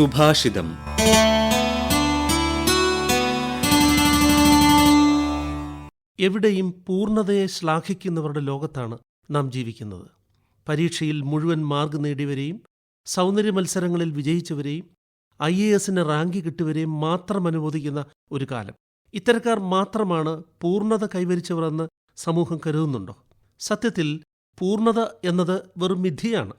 സുഭാഷിതം. എവിടെയും പൂർണതയെ ശ്ലാഘിക്കുന്നവരുടെ ലോകത്താണ് നാം ജീവിക്കുന്നത്. പരീക്ഷയിൽ മുഴുവൻ മാർഗ് നേടിയവരെയും സൗന്ദര്യ മത്സരങ്ങളിൽ വിജയിച്ചവരെയും ഐ എ എസിന് റാങ്ക് കിട്ടിയവരെയും മാത്രം അനുവദിക്കുന്ന ഒരു കാലം. ഇത്തരക്കാർ മാത്രമാണ് പൂർണത കൈവരിച്ചവരെന്ന് സമൂഹം കരുതുന്നുണ്ടോ? സത്യത്തിൽ പൂർണത എന്നത് വെറും വിധിയാണ്.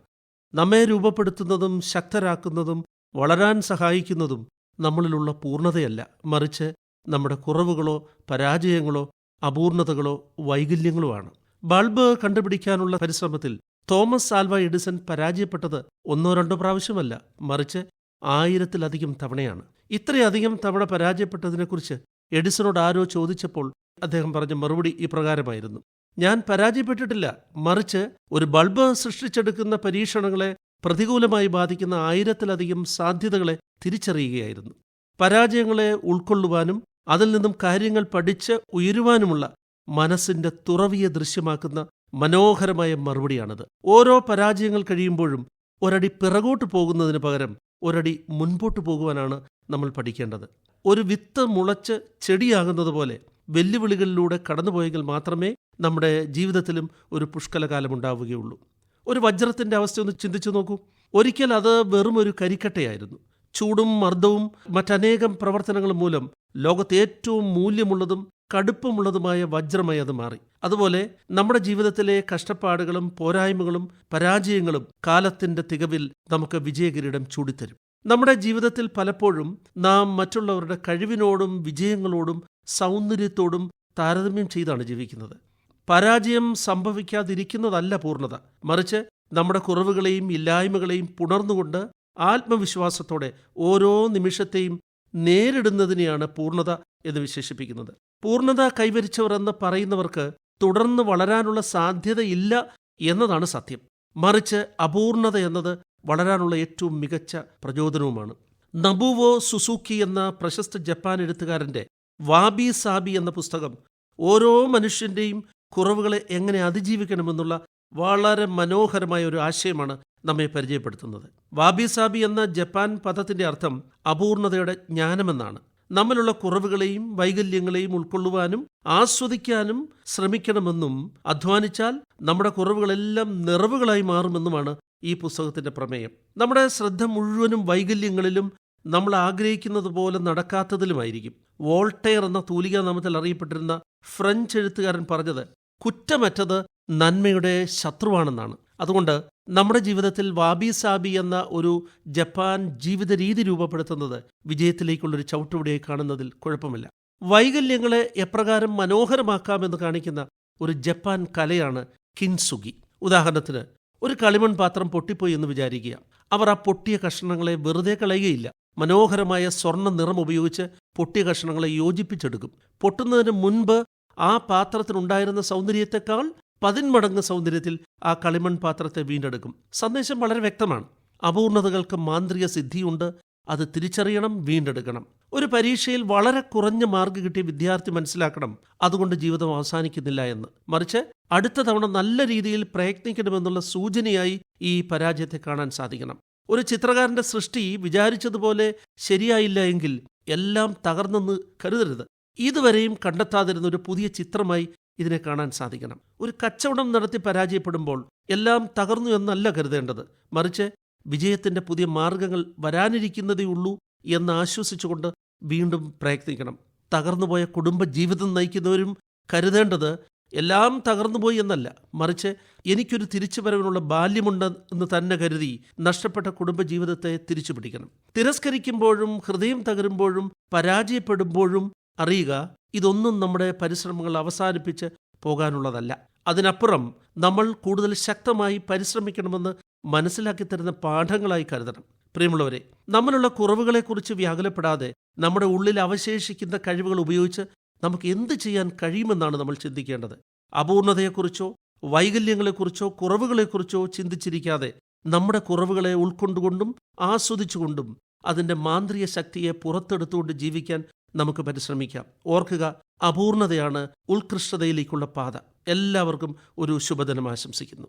നമ്മെ രൂപപ്പെടുത്തുന്നതും ശക്തരാക്കുന്നതും വളരാൻ സഹായിക്കുന്നതും നമ്മളിലുള്ള പൂർണതയല്ല. മറിച്ച് നമ്മുടെ കുറവുകളോ പരാജയങ്ങളോ അപൂർണതകളോ വൈകല്യങ്ങളോ ആണ് ബൾബ് കണ്ടുപിടിക്കാനുള്ള പരിശ്രമത്തിൽ തോമസ് ആൽവ എഡിസൺ പരാജയപ്പെട്ടത് ഒന്നോ രണ്ടോ പ്രാവശ്യമല്ല. മറിച്ച് ആയിരത്തിലധികം തവണയാണ്. ഇത്രയധികം തവണ പരാജയപ്പെട്ടതിനെക്കുറിച്ച് എഡിസണോട് ആരോ ചോദിച്ചപ്പോൾ അദ്ദേഹം പറഞ്ഞ മറുപടി ഇപ്രകാരമായിരുന്നു. ഞാൻ പരാജയപ്പെട്ടിട്ടില്ല. മറിച്ച് ഒരു ബൾബ് സൃഷ്ടിച്ചെടുക്കുന്ന പരീക്ഷണങ്ങളെ പ്രതികൂലമായി ബാധിക്കുന്ന ആയിരത്തിലധികം സാധ്യതകളെ തിരിച്ചറിയുകയായിരുന്നു. പരാജയങ്ങളെ ഉൾക്കൊള്ളുവാനും അതിൽ നിന്നും കാര്യങ്ങൾ പഠിച്ച് ഉയരുവാനുമുള്ള മനസ്സിന്റെ തുറവിയെ ദൃശ്യമാക്കുന്ന മനോഹരമായ മറുപടിയാണത്. ഓരോ പരാജയങ്ങൾ കഴിയുമ്പോഴും ഒരടി പിറകോട്ട് പോകുന്നതിന് പകരം ഒരടി മുൻപോട്ട് പോകുവാനാണ് നമ്മൾ പഠിക്കേണ്ടത്. ഒരു വിത്ത് മുളച്ച് ചെടിയാകുന്നത് പോലെ വെല്ലുവിളികളിലൂടെ കടന്നുപോയെങ്കിൽ മാത്രമേ നമ്മുടെ ജീവിതത്തിലും ഒരു പുഷ്കലകാലം ഉണ്ടാവുകയുള്ളൂ. ഒരു വജ്രത്തിന്റെ അവസ്ഥ ഒന്ന് ചിന്തിച്ചു നോക്കൂ. ഒരിക്കൽ അത് വെറും ഒരു കരിക്കട്ടയായിരുന്നു. ചൂടും മർദ്ദവും മറ്റനേകം പ്രവർത്തനങ്ങളും മൂലം ലോകത്തെ ഏറ്റവും മൂല്യമുള്ളതും കടുപ്പമുള്ളതുമായ വജ്രമായി അത് മാറി. അതുപോലെ നമ്മുടെ ജീവിതത്തിലെ കഷ്ടപ്പാടുകളും പോരായ്മകളും പരാജയങ്ങളും കാലത്തിന്റെ തികവിൽ നമുക്ക് വിജയകിരീടം ചൂടിത്തരും. നമ്മുടെ ജീവിതത്തിൽ പലപ്പോഴും നാം മറ്റുള്ളവരുടെ കഴിവിനോടും വിജയങ്ങളോടും സൗന്ദര്യത്തോടും താരതമ്യം ചെയ്താണ് ജീവിക്കുന്നത്. പരാജയം സംഭവിക്കാതിരിക്കുന്നതല്ല പൂർണത. മറിച്ച് നമ്മുടെ കുറവുകളെയും ഇല്ലായ്മകളെയും പുണർന്നുകൊണ്ട് ആത്മവിശ്വാസത്തോടെ ഓരോ നിമിഷത്തെയും നേരിടുന്നതിനെയാണ് പൂർണത എന്ന് വിശേഷിപ്പിക്കുന്നത്. പൂർണത കൈവരിച്ചവർ എന്ന് പറയുന്നവർക്ക് തുടർന്ന് വളരാനുള്ള സാധ്യതയില്ല എന്നതാണ് സത്യം. മറിച്ച് അപൂർണത എന്നത് വളരാനുള്ള ഏറ്റവും മികച്ച പ്രചോദനവുമാണ്. നബുവോ സുസൂക്കി എന്ന പ്രശസ്ത ജപ്പാൻ എഴുത്തുകാരന്റെ വാബി സാബി എന്ന പുസ്തകം ഓരോ മനുഷ്യന്റെയും കുറവുകളെ എങ്ങനെ അതിജീവിക്കണമെന്നുള്ള വളരെ മനോഹരമായ ഒരു ആശയമാണ് നമ്മെ പരിചയപ്പെടുത്തുന്നത്. വാബി സാബി എന്ന ജപ്പാൻ പദത്തിന്റെ അർത്ഥം അപൂർണതയുടെ ജ്ഞാനമെന്നാണ്. നമ്മളുള്ള കുറവുകളെയും വൈകല്യങ്ങളെയും ഉൾക്കൊള്ളുവാനും ആസ്വദിക്കാനും ശ്രമിക്കണമെന്നും അധ്വാനിച്ചാൽ നമ്മുടെ കുറവുകളെല്ലാം നിറവുകളായി മാറുമെന്നുമാണ് ഈ പുസ്തകത്തിന്റെ പ്രമേയം. നമ്മുടെ ശ്രദ്ധ മുഴുവനും വൈകല്യങ്ങളിലും നമ്മൾ ആഗ്രഹിക്കുന്നത് പോലെ നടക്കാത്തതിലുമായിരിക്കും. വോൾട്ടെയർ എന്ന തൂലികാനാമത്തിൽ അറിയപ്പെട്ടിരുന്ന ഫ്രഞ്ച് എഴുത്തുകാരൻ പറഞ്ഞത് കുറ്റമറ്റത് നന്മയുടെ ശത്രുവാണെന്നാണ്. അതുകൊണ്ട് നമ്മുടെ ജീവിതത്തിൽ വാബി സാബി എന്ന ഒരു ജപ്പാൻ ജീവിത രീതി രൂപപ്പെടുത്തുന്നത് വിജയത്തിലേക്കുള്ളൊരു ചവിട്ടുപടിയായി കാണുന്നതിൽ കുഴപ്പമില്ല. വൈകല്യങ്ങളെ എപ്രകാരം മനോഹരമാക്കാമെന്ന് കാണിക്കുന്ന ഒരു ജപ്പാൻ കലയാണ് കിൻസുഗി ഉദാഹരണത്തിന് ഒരു കളിമൺ പാത്രം പൊട്ടിപ്പോയി എന്ന് വിചാരിക്കുക. അവർ ആ പൊട്ടിയ കഷ്ണങ്ങളെ വെറുതെ കളയുകയില്ല. മനോഹരമായ സ്വർണ നിറം ഉപയോഗിച്ച് പൊട്ടിയ കഷ്ണങ്ങളെ യോജിപ്പിച്ചെടുക്കും. പൊട്ടുന്നതിന് മുൻപ് ആ പാത്രത്തിനുണ്ടായിരുന്ന സൗന്ദര്യത്തെക്കാൾ പതിന്മടങ്ങ് സൗന്ദര്യത്തിൽ ആ കളിമൺ പാത്രത്തെ വീണ്ടെടുക്കും. സന്ദേശം വളരെ വ്യക്തമാണ്. അപൂർണതകൾക്ക് മാന്ത്രിക സിദ്ധിയുണ്ട്. അത് തിരിച്ചറിയണം വീണ്ടെടുക്കണം. ഒരു പരീക്ഷയിൽ വളരെ കുറഞ്ഞ മാർക്ക് കിട്ടിയ വിദ്യാർത്ഥി മനസ്സിലാക്കണം അതുകൊണ്ട് ജീവിതം അവസാനിക്കുന്നില്ല എന്ന്. മറിച്ച് അടുത്ത തവണ നല്ല രീതിയിൽ പ്രയത്നിക്കണമെന്നുള്ള സൂചനയായി ഈ പരാജയത്തെ കാണാൻ സാധിക്കണം. ഒരു ചിത്രകാരന്റെ സൃഷ്ടി വിചാരിച്ചതുപോലെ ശരിയായില്ല എങ്കിൽ എല്ലാം തകർന്നെന്ന് കരുതരുത്. ഇതുവരെയും കണ്ടെത്താതിരുന്ന ഒരു പുതിയ ചിത്രമായി ഇതിനെ കാണാൻ സാധിക്കണം. ഒരു കച്ചവടം നടത്തി പരാജയപ്പെടുമ്പോൾ എല്ലാം തകർന്നു എന്നല്ല കരുതേണ്ടത്. മറിച്ച് വിജയത്തിന്റെ പുതിയ മാർഗങ്ങൾ വരാനിരിക്കുന്നതേ ഉള്ളൂ എന്ന് ആശ്വസിച്ചുകൊണ്ട് വീണ്ടും പ്രയത്നിക്കണം. തകർന്നുപോയ കുടുംബ ജീവിതം നയിക്കുന്നവരും കരുതേണ്ടത് എല്ലാം തകർന്നുപോയി എന്നല്ല. മറിച്ച് എനിക്കൊരു തിരിച്ചുവരവിനുള്ള ബാല്യമുണ്ട് എന്ന് തന്നെ കരുതി നഷ്ടപ്പെട്ട കുടുംബജീവിതത്തെ തിരിച്ചു പിടിക്കണം തിരസ്കരിക്കുമ്പോഴും ഹൃദയം തകരുമ്പോഴും പരാജയപ്പെടുമ്പോഴും അറിയുക ഇതൊന്നും നമ്മുടെ പരിശ്രമങ്ങൾ അവസാനിപ്പിച്ച് പോകാനുള്ളതല്ല. അതിനപ്പുറം നമ്മൾ കൂടുതൽ ശക്തമായി പരിശ്രമിക്കണമെന്ന് മനസ്സിലാക്കി തരുന്ന പാഠങ്ങളായി കരുതണം. പ്രിയമുള്ളവരെ നമ്മളുള്ള കുറവുകളെക്കുറിച്ച് വ്യാകുലപ്പെടാതെ നമ്മുടെ ഉള്ളിൽ അവശേഷിക്കുന്ന കഴിവുകൾ ഉപയോഗിച്ച് നമുക്ക് എന്ത് ചെയ്യാൻ കഴിയുമെന്നാണ് നമ്മൾ ചിന്തിക്കേണ്ടത്? അപൂർണതയെക്കുറിച്ചോ വൈകല്യങ്ങളെക്കുറിച്ചോ കുറവുകളെക്കുറിച്ചോ ചിന്തിച്ചിരിക്കാതെ നമ്മുടെ കുറവുകളെ ഉൾക്കൊണ്ടുകൊണ്ടും ആസ്വദിച്ചുകൊണ്ടും അതിന്റെ മാന്ത്രിക ശക്തിയെ പുറത്തെടുത്തുകൊണ്ട് ജീവിക്കാൻ നമുക്ക് പരിശ്രമിക്കാം. ഓർക്കുക അപൂർണതയാണ് ഉത്കൃഷ്ടതയിലേക്കുള്ള പാത. എല്ലാവർക്കും ഒരു ശുഭദിനം ആശംസിക്കുന്നു.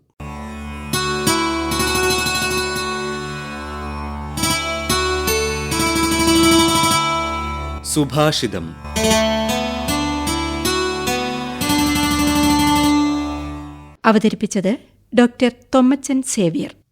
സുഭാഷിതം. അവതരിപ്പിച്ചത് ഡോക്ടർ തൊമ്മച്ചൻ സേവ്യർ.